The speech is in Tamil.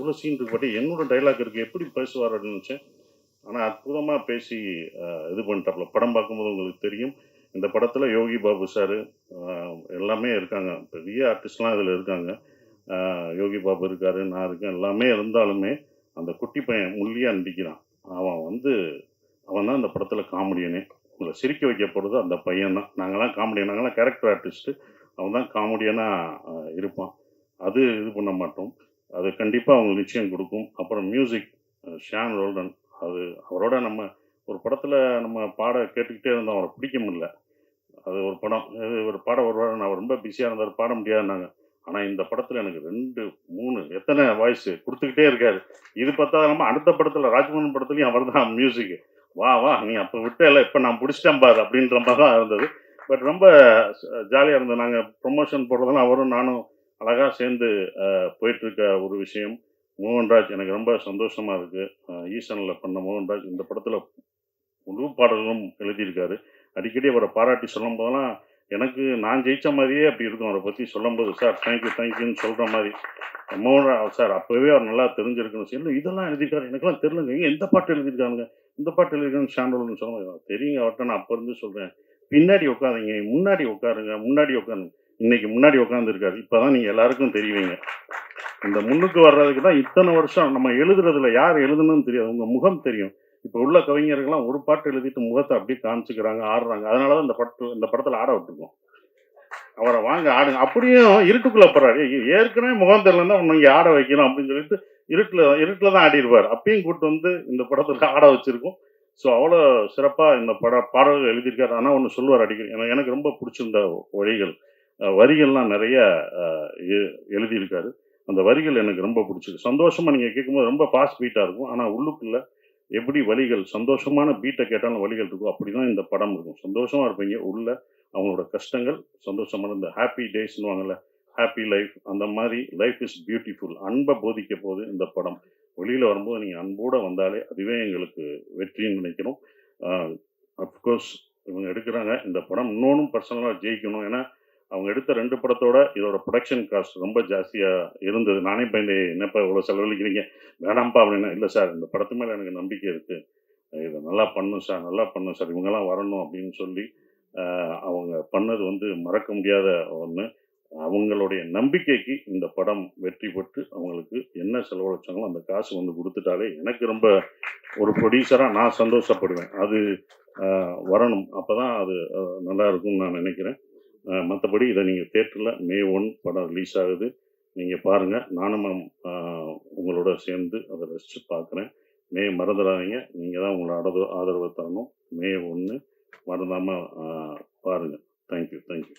இவ்வளோ சீன் இருக்கு. பட் என்னோட டைலாக் இருக்குது எப்படி பேசுவார் நினச்சேன். ஆனால் அற்புதமாக பேசி இது பண்ணிட்டாப்புல படம் பார்க்கும்போது உங்களுக்கு தெரியும். இந்த படத்தில் யோகி பாபு சார் எல்லாமே இருக்காங்க. பெரிய ஆர்டிஸ்ட்லாம் இதில் இருக்காங்க. யோகி பாபு இருக்கார் நான் இருக்கேன். எல்லாமே இருந்தாலுமே அந்த குட்டி பையன் முள்ளியாக நடிக்கிறான். அவன் வந்து அவன் தான் இந்த படத்தில் காமெடியனே உங்களை சிரிக்க வைக்க போகிறது அந்த பையன் தான். நாங்களாம் காமெடியன் நாங்களாம் கேரக்டர் ஆர்டிஸ்ட்டு அவன் தான் காமெடியனாக இருப்பான். அது இது பண்ண மாட்டோம். அது கண்டிப்பாக அவங்களுக்கு நிச்சயம் கொடுக்கும். அப்புறம் மியூசிக் ஷான் ரோல்டன் அது அவரோட நம்ம ஒரு படத்தில் நம்ம பாட கேட்டுக்கிட்டே இருந்தோம். அவரை பிடிக்க முடியல. அது ஒரு படம். இது ஒரு பாட வருவார். நான் ரொம்ப பிஸியாக இருந்தார். பாட முடியாதுன்னாங்க. ஆனால் இந்த படத்தில் எனக்கு ரெண்டு மூணு எத்தனை வாய்ஸ் கொடுத்துக்கிட்டே இருக்காரு. இது பார்த்தா நம்ம அடுத்த படத்தில் ராஜ்மோகன் படத்துலையும் அவர் தான் மியூசிக் வா வா நீ அப்போ விட்டல. இப்போ நான் பிடிச்சிட்டேன் பாரு அப்படின்ற மாதிரி தான் இருந்தது. பட் ரொம்ப ஜாலியாக இருந்தது. நாங்கள் ப்ரொமோஷன் போடுறதெல்லாம் அவரும் நானும் அழகாக சேர்ந்து போயிட்டுருக்க ஒரு விஷயம். மோகன்ராஜ் எனக்கு ரொம்ப சந்தோஷமாக இருக்குது ஈசனில் பண்ண மோகன்ராஜ் இந்த படத்தில் முழு பாடல்களும் எழுதியிருக்காரு. அடிக்கடி அவரை பாராட்டி சொல்லும் போதெல்லாம் எனக்கு நான் ஜெயிச்ச மாதிரியே அப்படி இருக்கும். அவரை பற்றி சொல்லும்போது சார் தேங்க்யூ தேங்க்யூன்னு சொல்கிற மாதிரி. மோகன்ராஜ் சார் அப்போவே அவர் நல்லா தெரிஞ்சிருக்குன்னு சொல்லி இதெல்லாம் எழுதியிருக்காரு. எனக்கெல்லாம் தெரியலங்க. எங்க எந்த பாட்டு எழுதியிருக்காங்க இந்த பாட்டு எழுதியிருக்காங்க ஷாண்டோல்னு சொல்லுவாங்க தெரியுங்க அவர்கிட்ட நான் அப்போ இருந்து சொல்கிறேன் பின்னாடி உட்காருங்க முன்னாடி உட்காருங்க முன்னாடி உட்காருங்க. இன்னைக்கு முன்னாடி உட்காந்துருக்காரு இப்போதான் நீங்கள் எல்லாருக்கும் தெரிவீங்க. இந்த முன்னுக்கு வர்றதுக்கு தான் இத்தனை வருஷம் நம்ம எழுதுறதுல யார் எழுதணும்னு தெரியாது. உங்க முகம் தெரியும். இப்போ உள்ள கவிஞர்கள்லாம் ஒரு பாட்டு எழுதிட்டு முகத்தை அப்படியே காமிச்சுக்கிறாங்க ஆடுறாங்க. அதனால தான் இந்த படத்தில் இந்த படத்தில் ஆட விட்டுருக்கோம். அவரை வாங்க ஆடுங்க. அப்படியும் இருட்டுக்குள்ள போறாரு. ஏற்கனவே முகம் தெரியலன்னா ஒன்று இங்கே ஆட வைக்கணும் அப்படின்னு சொல்லிட்டு இருட்டில் இருட்டில் தான் ஆடிடுவார் அப்பயும் கூட்டு வந்து இந்த படத்தில் ஆட வச்சிருக்கோம். ஸோ அவ்வளோ சிறப்பாக இந்த பட பாடல்கள் எழுதியிருக்காரு. ஆனால் ஒன்று சொல்லுவார் அடிக்கடி. எனக்கு எனக்கு ரொம்ப பிடிச்சிருந்த வழிகள் வரிகள்லாம் நிறைய எ- எழுதியிருக்காரு. அந்த வரிகள் எனக்கு ரொம்ப பிடிச்சிருக்கு சந்தோஷமா நீங்கள் கேட்கும்போது ரொம்ப ஃபாஸ்ட் பீட்டாக இருக்கும். ஆனால் உள்ளுக்குள்ள எப்படி வழிகள் சந்தோஷமான பீட்டை கேட்டாலும் வழிகள் இருக்கும் அப்படி தான் இந்த படம் இருக்கும். சந்தோஷமா இருப்பீங்க. உள்ள அவங்களோட கஷ்டங்கள் சந்தோஷமான இந்த ஹாப்பி டேஸ்னுவாங்கல்ல ஹாப்பி லைஃப் அந்த மாதிரி லைஃப் இஸ் பியூட்டிஃபுல் அன்பை போதிக்க போது இந்த படம். வெளியில் வரும்போது நீங்கள் அன்போடு வந்தாலே அதுவே எங்களுக்கு வெற்றின்னு நினைக்கிறோம். அஃப்கோர்ஸ் இவங்க எடுக்கிறாங்க. இந்த படம் இன்னொன்றும் பர்சனலாக ஜெயிக்கணும். ஏன்னா அவங்க எடுத்த ரெண்டு படத்தோட இதோட ப்ரொடக்ஷன் காஸ்ட் ரொம்ப ஜாஸ்தியாக இருந்தது. நானே பயந்து என்னப்பா இவ்வளோ செலவழிக்கிறீங்க? வேணாம்ப்பா அப்படின்னா இல்லை சார் இந்த படத்து மேலே எனக்கு நம்பிக்கை இருக்குது இதை நல்லா பண்ணும் சார் நல்லா பண்ணும் சார். இவங்கெல்லாம் வரணும் அப்படின்னு சொல்லி அவங்க பண்ணது வந்து மறக்க முடியாத ஒன்று அவங்களுடைய நம்பிக்கைக்கு இந்த படம் வெற்றி பெற்று அவங்களுக்கு என்ன செலவழிச்சாங்களோ அந்த காசு வந்து கொடுத்துட்டாலே எனக்கு ரொம்ப ஒரு ப்ரொடியூசராக நான் சந்தோஷப்படுவேன். அது வரணும். அப்போ தான் அது நல்லா இருக்கும்னு நான் நினைக்கிறேன். மற்றபடி இதை நீங்கள் தேட்டரில் மே ஒன் படம் ரிலீஸ் ஆகுது. நீங்கள் பாருங்கள் நானும் உங்களோட சேர்ந்து அதை ரசித்து பார்க்குறேன் மே மறந்துடாதீங்க. நீங்கள் தான் உங்களோட ஆதரவு ஆதரவை தரணும். மே ஒன்று மறந்தாமல் பாருங்கள் தேங்க்யூ தேங்க்யூ